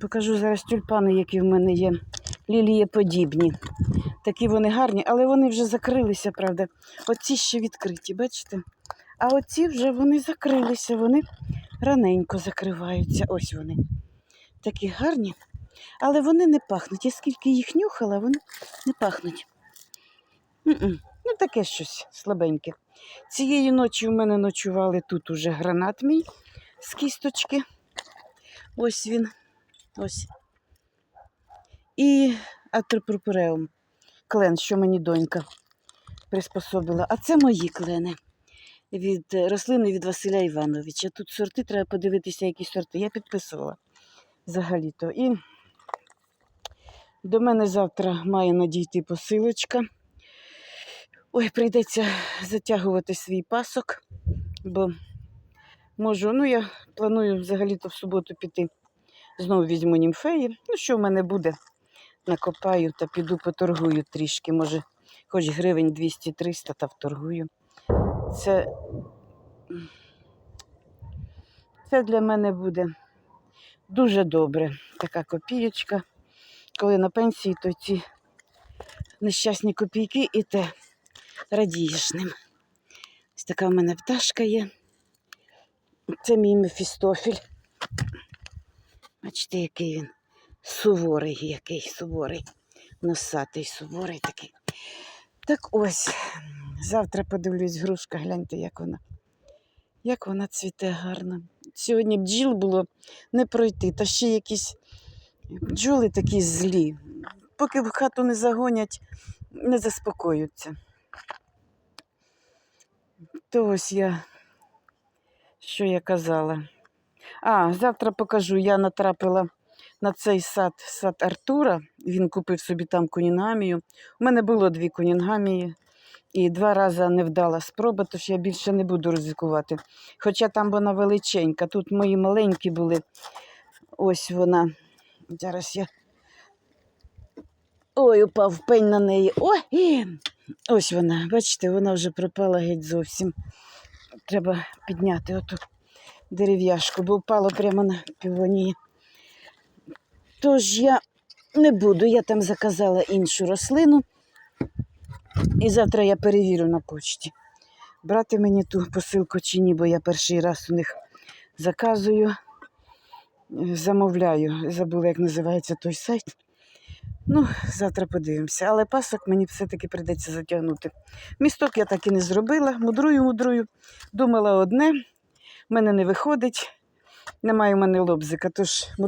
Покажу зараз тюльпани, які в мене є. Лілієподібні. Такі вони гарні, але вони вже закрилися, правда. Оці ще відкриті, бачите? А оці вже вони закрилися, вони раненько закриваються. Ось вони. Такі гарні, але вони не пахнуть. Я скільки їх нюхала, вони не пахнуть. М-м. Ну, таке щось слабеньке. Цієї ночі у мене ночували тут уже гранат мій з кісточки. Ось він. Ось. І атрипурпуреум. Клен, що мені донька приспособила. А це мої клени від рослини від Василя Івановича. Тут сорти, треба подивитися, які сорти. Я підписувала взагалі-то. І до мене завтра має надійти посилочка. Ой, прийдеться затягувати свій пасок, бо можу, ну я планую взагалі-то в суботу піти. Знову візьму німфеї. Ну, що в мене буде? Накопаю та піду поторгую трішки. Може, хоч гривень 200-300 та вторгую. Це, це для мене буде дуже добре. Така копієчка. Коли на пенсії, то ці нещасні копійки і те радієш ним. Ось така в мене пташка є. Це мій Мефістофіль. Бачите, який він суворий, який суворий, носатий, суворий такий. Так ось, завтра подивлюсь грушка, гляньте, як вона. Як вона цвіте гарно. Сьогодні бджіл було не пройти, та ще якісь бджоли такі злі. Поки в хату не загонять, не заспокоюються. То ось я, що я казала. А, завтра покажу, я натрапила на цей сад, сад Артура. Він купив собі там кунінгамію. У мене було дві кунінгамії. І два рази невдала спроба, тож я більше не буду ризикувати. Хоча там вона величенька. Тут мої маленькі були. Ось вона. Зараз я. Ой, упав пень на неї. Ой! Ось вона. Бачите, вона вже пропала геть зовсім. Треба підняти оту дерев'яшку, бо впало прямо на півонії. Тож я не буду, я там заказала іншу рослину. І завтра я перевірю на почті. Брати мені ту посилку чи ні, бо я перший раз у них заказую, замовляю. Забула, як називається той сайт. Ну, завтра подивимося. Але пасок мені все-таки прийдеться затягнути. Місток я так і не зробила. Мудрую, мудрую. Думала одне, мене не виходить. Немає в мене лобзика, тож